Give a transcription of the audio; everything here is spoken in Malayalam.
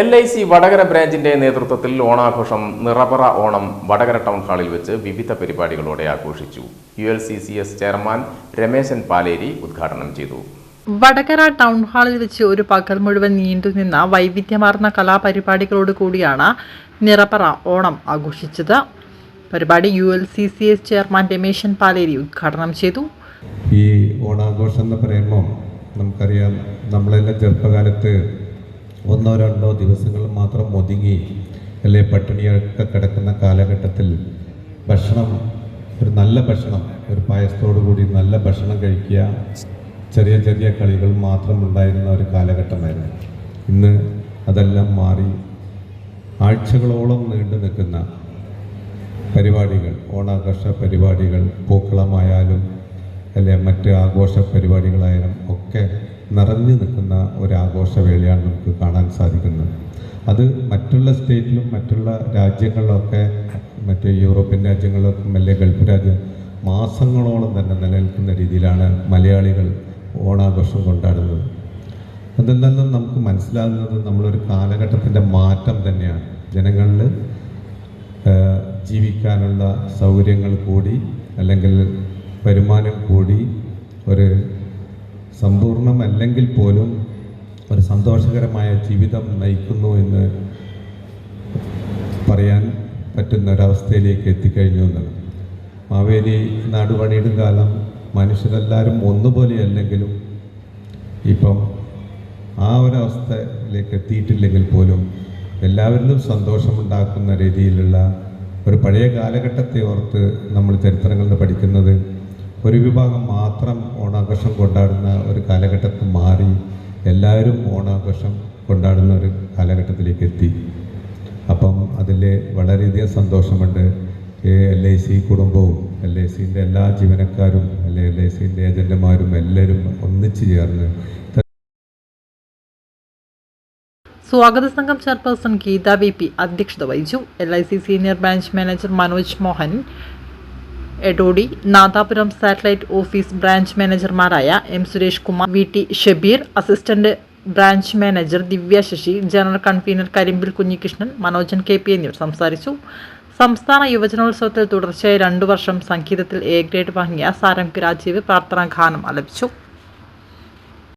എൽ ഐ സി വടകര ബ്രാഞ്ചിന്റെ നേതൃത്വത്തിൽ ഓണാഘോഷം നിറപറ ഓണം വടകര ടൗൺ ഹാളിൽ വെച്ച് വിവിധ പരിപാടികളോടെ ആഘോഷിച്ചു. U L C C S chairman Rameshan Paleri ഉദ്ഘാടനം ചെയ്തു. വടകര ടൗൺ ഹാളിൽ വെച്ച് ഒരു പകൽ മുഴുവൻ നീണ്ടുനിന്ന വൈവിധ്യമാർന്ന കലാപരിപാടികളോട് കൂടിയാണ് നിറപറ ഓണം ആഘോഷിച്ചത്. പരിപാടി U L C C S chairman Rameshan Paleri ഉദ്ഘാടനം ചെയ്തു. ഈ ഓണാഘോഷം എന്ന് പറയുമ്പോൾ നമുക്കറിയാം നമ്മളെല്ലാം ചെറുപ്പകാലത്ത് ഒന്നോ രണ്ടോ ദിവസങ്ങൾ മാത്രം ഒതുങ്ങി അല്ലെ പട്ടിണിയൊക്കെ കിടക്കുന്ന കാലഘട്ടത്തിൽ ഭക്ഷണം ഒരു നല്ല ഭക്ഷണം ഒരു പായസത്തോടു കൂടി നല്ല ഭക്ഷണം കഴിക്കുക ചെറിയ ചെറിയ കളികൾ മാത്രം ഉണ്ടായിരുന്ന ഒരു കാലഘട്ടമായിരുന്നു. ഇന്ന് അതെല്ലാം മാറി ആഴ്ചകളോളം നീണ്ടു നിൽക്കുന്ന പരിപാടികൾ ഓണാഘോഷ പരിപാടികൾ പൂക്കളമായാലും അല്ലെ മറ്റ് ആഘോഷ പരിപാടികളായാലും ഒക്കെ നിറഞ്ഞു നിൽക്കുന്ന ഒരു ആഘോഷവേളയാണ് നമുക്ക് കാണാൻ സാധിക്കുന്നത്. അത് മറ്റുള്ള സ്റ്റേറ്റിലും മറ്റുള്ള രാജ്യങ്ങളിലൊക്കെ മറ്റ് യൂറോപ്യൻ രാജ്യങ്ങളിലൊക്കെ അല്ലെ ഗൾഫ് രാജ്യം മാസങ്ങളോളം തന്നെ നിലനിൽക്കുന്ന രീതിയിലാണ് മലയാളികൾ ഓണാഘോഷം കൊണ്ടാടുന്നത്. അതിൽ നമുക്ക് മനസ്സിലാകുന്നത് നമ്മളൊരു കാലഘട്ടത്തിന്റെ മാറ്റം തന്നെയാണ്. ജനങ്ങളിൽ ജീവിക്കാനുള്ള സൗകര്യങ്ങൾ കൂടി അല്ലെങ്കിൽ വരുമാനം കൂടി ഒരു സമ്പൂർണമല്ലെങ്കിൽ പോലും ഒരു സന്തോഷകരമായ ജീവിതം നയിക്കുന്നു എന്ന് പറയാൻ പറ്റുന്ന ഒരവസ്ഥയിലേക്ക് എത്തിക്കഴിഞ്ഞു എന്നാണ്. മാവേലി നാടുപണിയിടും കാലം മനുഷ്യരെല്ലാവരും ഒന്നുപോലെ അല്ലെങ്കിലും ഇപ്പം ആ ഒരവസ്ഥയിലേക്ക് എത്തിയിട്ടില്ലെങ്കിൽ പോലും എല്ലാവരിലും സന്തോഷമുണ്ടാക്കുന്ന രീതിയിലുള്ള ഒരു പഴയ കാലഘട്ടത്തെ ഓർത്ത് നമ്മൾ ചരിത്രങ്ങളിൽ പഠിക്കുന്നത് ഒരു വിഭാഗം മാത്രം ഓണാഘോഷം കൊണ്ടാടുന്ന ഒരു കാലഘട്ടത്തിൽ മാറി എല്ലാവരും ഓണാഘോഷം കൊണ്ടാടുന്ന ഒരു കാലഘട്ടത്തിലേക്ക് എത്തി. അപ്പം അതിൽ വളരെയധികം സന്തോഷമുണ്ട്. എൽ ഐ സി കുടുംബവും എൽ ഐ സിന്റെ എല്ലാ ജീവനക്കാരും അല്ലെ എൽ ഐ സിന്റെ ഏജന്റുമാരും എല്ലാവരും ഒന്നിച്ചു ചേർന്ന് സ്വാഗത സംഘം ചെയർപേഴ്സൺ ഗീത വി പി അധ്യക്ഷത വഹിച്ചു. L I C senior branch manager Manoj Mohan Edodi Nadapuram satellite office branch മാനേജർമാരായ M Suresh Kumar V T Shabeer assistant branch manager Divya Sasi general convener Karimbil Kunhikrishnan Manojan K P എന്നിവർ സംസാരിച്ചു. സംസ്ഥാന യുവജനോത്സവത്തിൽ തുടർച്ചയായി രണ്ടു വർഷം സംഗീതത്തിൽ എ ഗ്രേഡ് വാങ്ങിയ സാരംഗ് രാജീവ് പ്രാർത്ഥനാ ഗാനം ആലപിച്ചു.